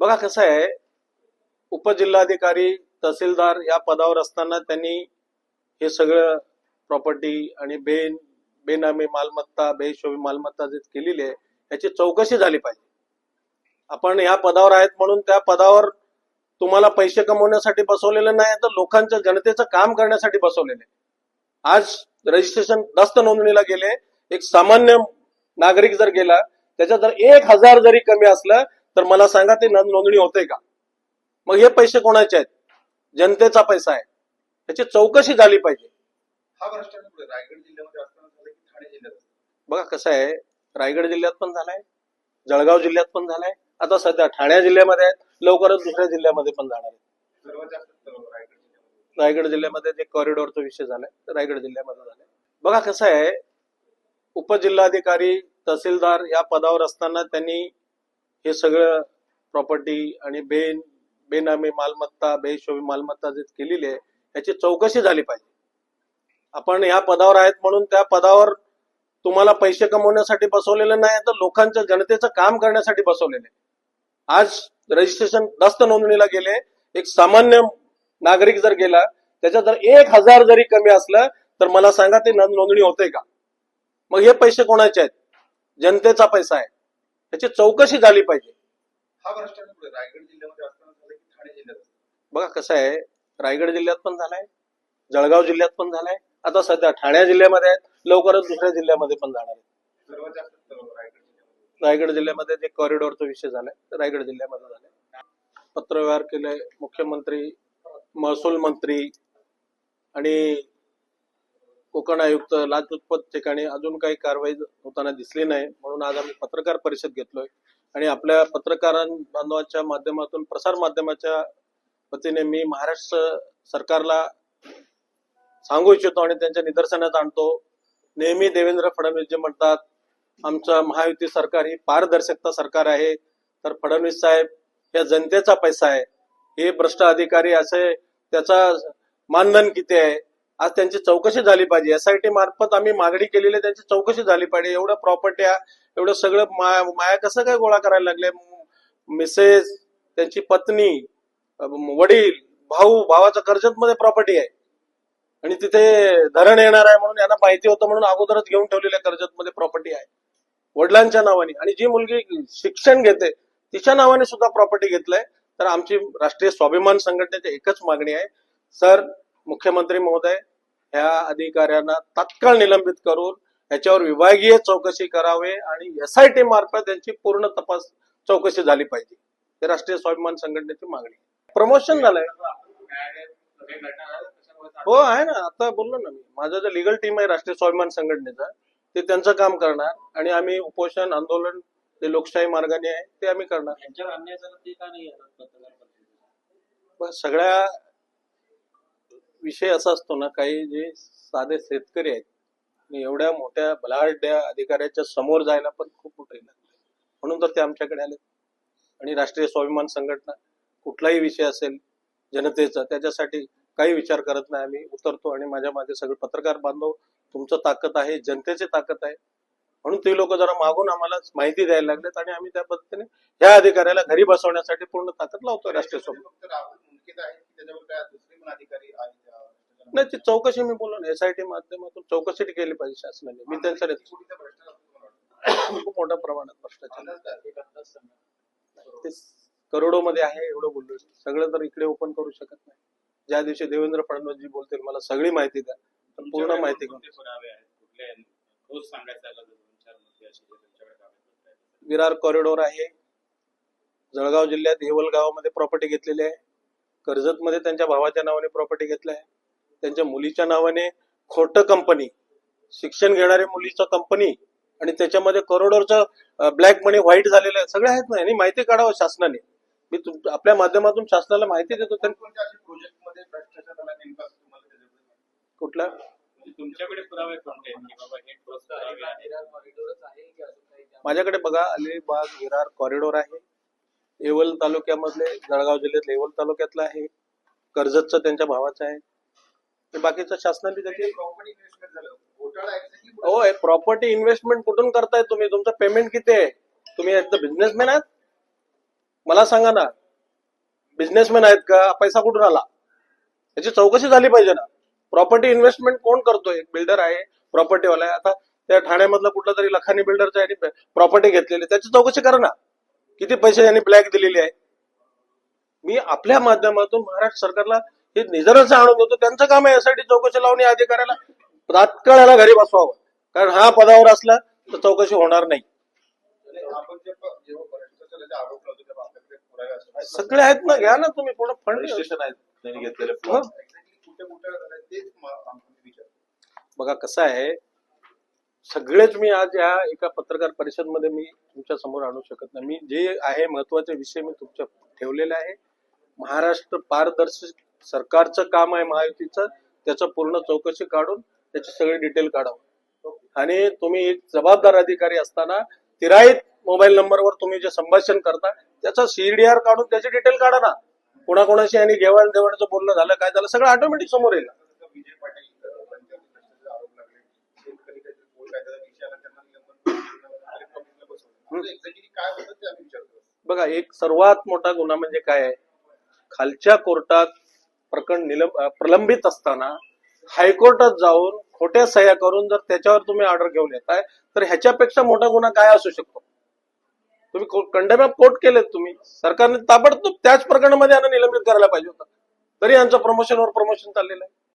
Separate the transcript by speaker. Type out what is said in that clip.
Speaker 1: बघा कसं आहे उपजिल्हाधिकारी तहसीलदार या पदावर असताना त्यांनी हे सगळं प्रॉपर्टी आणि बेन बेनामी मालमत्ता बेहिशोबी मालमत्ता जे केलेली आहे याची चौकशी झाली पाहिजे. आपण या पदावर आहेत म्हणून त्या पदावर तुम्हाला पैसे कमवण्यासाठी बसवलेलं नाही तर लोकांच्या जनतेचं काम करण्यासाठी बसवलेलं आहे. आज रजिस्ट्रेशन दस्त नोंदणीला गेले एक सामान्य नागरिक जर गेला त्याच्यात जर एक हजार जरी कमी असलं तर मला सांगा ते नोंद- नोंदणी होते का? मग हे पैसे कोणाचे आहेत? जनतेचा पैसा आहे. त्याची चौकशी झाली पाहिजे.
Speaker 2: हा भ्रष्टाचार रायगड जिल्ह्यामध्ये असताना झाला की ठाणे जिल्ह्यात?
Speaker 1: बघा कसं आहे. रायगड जिल्ह्यात पण झालाय. जळगाव जिल्ह्यात पण झालाय. आता सध्या ठाणे जिल्ह्यामध्ये आहेत. लवकरच दुसऱ्या जिल्ह्यामध्ये पण जाणार आहे
Speaker 2: सर्वात जास्त तर रायगड जिल्ह्यामध्ये.
Speaker 1: रायगड जिल्ह्यामध्ये जे कॉरिडॉरचा विषय झालाय तर रायगड जिल्ह्यामध्ये झालाय बघा कसं आहे. उपजिल्हाधिकारी तहसीलदार या पदावर असताना त्यांनी हे सगळं प्रॉपर्टी आणि बेन बेनामी मालमत्ता बेहिशोबी मालमत्ता जे केलेली आहे याची चौकशी झाली पाहिजे. आपण या पदावर आहेत म्हणून त्या पदावर तुम्हाला पैसे कमवण्यासाठी बसवलेलं नाही तर लोकांच्या जनतेचं काम करण्यासाठी बसवलेलं आहे. आज रजिस्ट्रेशन दस्त नोंदणीला गेले एक सामान्य नागरिक जर गेला त्याच्या जर एक हजार जरी कमी असलं तर मला सांगा ते नोंदणी होते का? मग हे पैसे कोणाचे आहेत? जनतेचा पैसा आहे. त्याची चौकशी झाली पाहिजे.
Speaker 2: हा भ्रष्टाचार कुठे? रायगड जिल्ह्यामध्ये असताना झाला की ठाणे जिल्ह्यात? असताना?
Speaker 1: बघा कसं आहे रायगड जिल्ह्यात पण झालाय जळगाव जिल्ह्यात पण झालाय. आता सध्या ठाणे जिल्ह्यामध्ये आहेत लवकरच दुसऱ्या जिल्ह्यामध्ये पण जाणार आहे
Speaker 2: सर्वात जास्त तर रायगड जिल्ह्यामध्ये.
Speaker 1: रायगड जिल्ह्यामध्ये जे कॉरिडॉरचा विषय झालाय रायगड जिल्ह्यामध्ये झालाय. पत्रव्यवहार केलंय मुख्यमंत्री महसूल मंत्री आणि कोकण आयुक्त लाचलुचपत ठिकाणी अजून काही कारवाई होताना दिसली नाही. म्हणून आज आम्ही पत्रकार परिषद घेतलोय. आणि आपल्या पत्रकारां बांधवांच्या माध्यमातून प्रसार माध्यमाच्या वतीने मी महाराष्ट्र सरकारला सांगू इच्छितो आणि त्यांच्या निदर्शनात आणतो. नेहमी देवेंद्र फडणवीस जे म्हणतात आमचं महायुती सरकार ही पारदर्शकता सरकार आहे. तर फडणवीस साहेब या जनतेचा पैसा आहे. हे भ्रष्ट अधिकारी असे त्याचा मानधन किती आहे? आज त्यांची चौकशी झाली पाहिजे. एसआयटी मार्फत आम्ही मागणी केलेली आहे, त्यांची चौकशी झाली पाहिजे. एवढं प्रॉपर्ट्या एवढं सगळं माया माया कसं काय गोळा करायला लागले? मिसेस त्यांची पत्नी वडील भाऊ भावाच्या कर्जत मध्ये प्रॉपर्टी आहे. आणि तिथे धरण येणार आहे म्हणून यांना माहिती होतं म्हणून अगोदरच घेऊन ठेवलेल्या कर्जत मध्ये प्रॉपर्टी आहे. वडिलांच्या नावाने. आणि जी मुलगी शिक्षण घेते तिच्या नावाने सुद्धा प्रॉपर्टी घेतलंय. तर आमची राष्ट्रीय स्वाभिमान संघटनेची एकच मागणी आहे. सर मुख्यमंत्री महोदय ह्या अधिकाऱ्यांना तात्काळ निलंबित करून याच्यावर विभागीय चौकशी करावे आणि एसआयटी मार्फत यांची पूर्ण तपास चौकशी झाली पाहिजे. हे राष्ट्रीय स्वाभिमान संघटनेची मागणी प्रमोशन झालंय. हो आहे ना. आता बोललो ना मी. माझं जे लिगल टीम आहे राष्ट्रीय स्वाभिमान संघटनेचा ते त्यांचं काम करणार आणि आम्ही उपोषण आंदोलन जे लोकशाही मार्गाने आहे ते आम्ही करणार.
Speaker 3: यांच्यावर अन्याय झाला ते का नाही येणार पत्रकार परिषदेत?
Speaker 1: बस सगळ्या विषय असा असतो ना काही जे साधे शेतकरी आहेत आणि एवढ्या मोठ्या बलाढ्या अधिकाऱ्याच्या समोर जायला पण खूप मोठे लागते. म्हणून तर ते आमच्याकडे आले आणि राष्ट्रीय स्वाभिमान संघटना कुठलाही विषय असेल जनतेचा त्याच्यासाठी काही विचार करत नाही. आम्ही उतरतो आणि माझ्या मागे सगळे पत्रकार बांधव तुमचं ताकद आहे जनतेची ताकद आहे. म्हणून ते लोक जरा मागून आम्हाला माहिती द्यायला लागलेत आणि आम्ही त्या पद्धतीने ह्या अधिकाऱ्याला घरी बसवण्यासाठी पूर्ण ताकद लावतोय राष्ट्रीय स्वाभिमान.
Speaker 2: फक्त राहुल मुनकेत आहे की त्याच्यावर काय दुसरे पण अधिकारी आहेत त्या भ्रष्टाचारामध्ये?
Speaker 1: नाही ती चौकशी मी बोललो ना एसआयटी माध्यमातून चौकशी केली पाहिजे शासनाने. मी त्यांचा. खूप मोठ्या प्रमाणात भ्रष्टाचार. ते करोडो मध्ये आहे एवढं बोललो. सगळं तर इकडे ओपन करू शकत नाही. ज्या दिवशी देवेंद्र फडणवीसजी बोलतील मला सगळी माहिती द्या. तर पूर्ण माहिती
Speaker 3: जे.
Speaker 1: विरार कॉरिडॉर आहे. जळगाव जिल्ह्यात येवल गावामध्ये प्रॉपर्टी घेतलेली आहे. कर्जत मध्ये त्यांच्या भावाच्या नावाने प्रॉपर्टी घेतली आहे. त्यांच्या मुलीच्या नावाने खोटं कंपनी शिक्षण घेणारे मुलीचं कंपनी आणि त्याच्यामध्ये करोडोचं ब्लॅक मनी व्हाईट झालेलं आहे. सगळे आहेत ना यांनी माहिती काढावं शासनाने. मी तुम- आपल्या माध्यमातून शासनाला माहिती देतो. त्यांनी कुठला?
Speaker 3: म्हणजे हे
Speaker 1: माझ्याकडे बघा अलिबाग विरार कॉरिडॉर आहे. येवल तालुक्यामधले जळगाव जिल्ह्यातले येवल तालुक्यातलं आहे. कर्जतचं त्यांच्या भावाचं आहे. ते बाकीचं शासनाने त्याची हो प्रॉपर्टी इन्व्हेस्टमेंट कुठून करताय तुम्ही? तुमचं पेमेंट किती आहे? तुम्ही एकदा बिझनेसमॅन आहात? मला सांगा ना. बिझनेसमॅन आहेत का? पैसा कुठून आला? याची चौकशी झाली पाहिजे ना. प्रॉपर्टी इन्व्हेस्टमेंट कोण करतोय? बिल्डर आहे प्रॉपर्टीवाला आहे. आता त्या ठाण्यामधला कुठला तरी लखानी बिल्डरचा प्रॉपर्टी घेतलेली त्याची चौकशी करा ना. किती पैसे यांनी ब्लॅक दिलेली आहे? मी आपल्या माध्यमातून महाराष्ट्र सरकारला हे निदर्शन आणून देतो त्यांचं काम आहे यासाठी चौकशी लावून या अधिकाऱ्याला. तात्काळ याला घरी बसवावं. कारण हा पदावर असला तर चौकशी होणार नाही. सगळे आहेत ना घ्या ना तुम्ही. पूर्ण फंड
Speaker 2: रजिस्ट्रेशन आहेत. घेतलेले
Speaker 1: बघा कसं आहे सगळेच मी आज या एका पत्रकार परिषदमध्ये मी तुमच्यासमोर आणू शकत नाही. मी जे आहे महत्त्वाचे विषय मी तुमच्या ठेवलेले आहे. महाराष्ट्र पारदर्शक सरकारचं काम आहे महायुतीचं. त्याचं पूर्ण चौकशी काढून त्याची सगळी डिटेल काढावं. आणि तुम्ही एक जबाबदार अधिकारी असताना तिराईत मोबाईल नंबरवर तुम्ही जे संभाषण करता त्याचा सीडीआर काढून त्याची डिटेल काढा ना. कोणाकोणाशी आणि घेवाण देवाणचं बोलणं झालं काय झालं सगळं ऑटोमॅटिक समोर येईल
Speaker 2: जसं विजय पाटील अ, त्यांच्यावर भ्रष्टाचाराचे आरोप लागले शेतकरी काहीतरी पोल कायद्याचा विषय आला त्यांना निलंबन कलेक्टर ऑफिसला बसवलं एक्झॅक्टली काय होतं ते आम्ही विचारतो
Speaker 1: बघा एक सर्वात मोठा गुन्हा म्हणजे काय आहे? खालच्या कोर्टात प्रकरण निलंब प्रलंबित असताना हायकोर्टात जाऊन खोट्या सह्या करून जर त्याच्यावर तुम्ही ऑर्डर घेऊन येताय तर ह्याच्यापेक्षा मोठा गुन्हा काय असू शकतो? तुम्ही कंडेम ऑफ कोर्ट केलेत तुम्ही. सरकारने ताबडतोब त्याच प्रकरणामध्ये यांना निलंबित करायला पाहिजे होतं. तरी यांचं प्रमोशनवर प्रमोशन चाललेलं आहे.